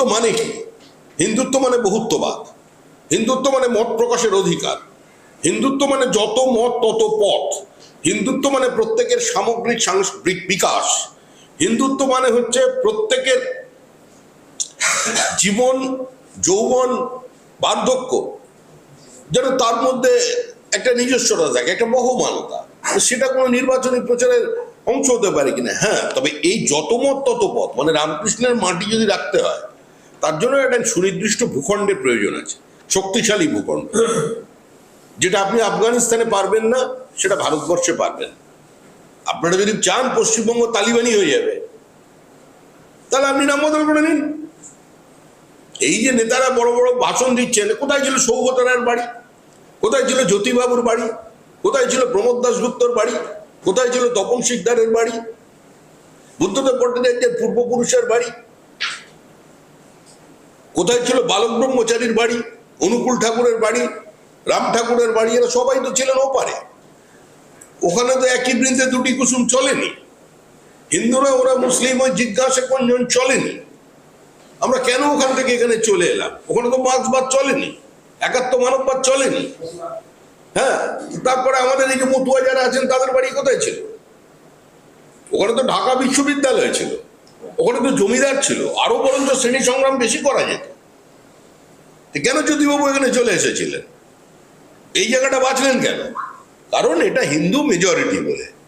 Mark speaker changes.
Speaker 1: হিন্দুত্ব মানে কি? হিন্দুত্ব মানে বহুত্ববাদ। হিন্দুত্ব মানে মত প্রকাশের অধিকার। হিন্দুত্ব মানে যত মত, তত পথ। হিন্দুত্ব মানে প্রত্যেকের সামগ্রিক সাংস্কৃতিক বিকাশ। হিন্দুত্ব মানে হচ্ছে প্রত্যেকের জীবন, যৌবন, বার্ধক্য, যেন তার মধ্যে একটা নিজস্বতা থাকে, একটা বহমানতা। সেটা কোনো নির্বাচনী প্রচারের অংশ হতে পারে কিনা? হ্যাঁ তবে এই যত মত, তত পথ। মানে রামকৃষ্ণের মাটি যদি রাখতে হয় তার জন্য একটা সুনির্দিষ্ট ভূখণ্ডের প্রয়োজন আছে, শক্তিশালী ভূখণ্ড। যেটা আপনি আফগানিস্তানে পারবেন না, সেটা ভারতবর্ষে পারবেন আপনারা যদি চান পশ্চিমবঙ্গ তালিবানি হয়ে যাবে, তাহলে আপনি নাম বদল করে নিন। এই যে নেতারা বড় বড় ভাষণ দিচ্ছেন, কোথায় ছিল সৌগত রায়ের বাড়ি? কোথায় ছিল জ্যোতিবাবুর বাড়ি? কোথায় ছিল প্রমোদ দাসগুপ্তর বাড়ি? কোথায় ছিল তপন শিকদারের বাড়ি? বুদ্ধদেব ভট্টাচার্যের পূর্বপুরুষের বাড়ি? কোথায় ছিল বালক ব্রহ্মচারীর বাড়ি, অনুকূল ঠাকুরের বাড়ি, রাম ঠাকুরের বাড়ি, এরা সবাই তো ছিলেন ওপারে। ওখানে তো একই বৃন্দে দুটি কুসুম চলেনি। হিন্দুরা, ওরা মুসলিম ওই জিজ্ঞাসা কোনজন চলেনি। আমরা কেন ওখান থেকে এখানে চলে এলাম? ওখানে তো মার্ক্সবাদ চলেনি একাত্ম মানববাদ চলেনি। হ্যাঁ তারপরে আমাদের এই যে মতুয়া যারা আছেন, তাদের বাড়ি কোথায় ছিল? ওখানে তো ঢাকা বিশ্ববিদ্যালয় ছিল। ওখানে তো জমিদার ছিল। আরও বরঞ্চ শ্রেণি সংগ্রাম বেশি করা যেত। তো কেন জ্যোতিবাবু এখানে চলে এসেছিলেন? এই জায়গাটা বাঁচলেন কেন? কারণ এটা হিন্দু মেজরিটি বলে।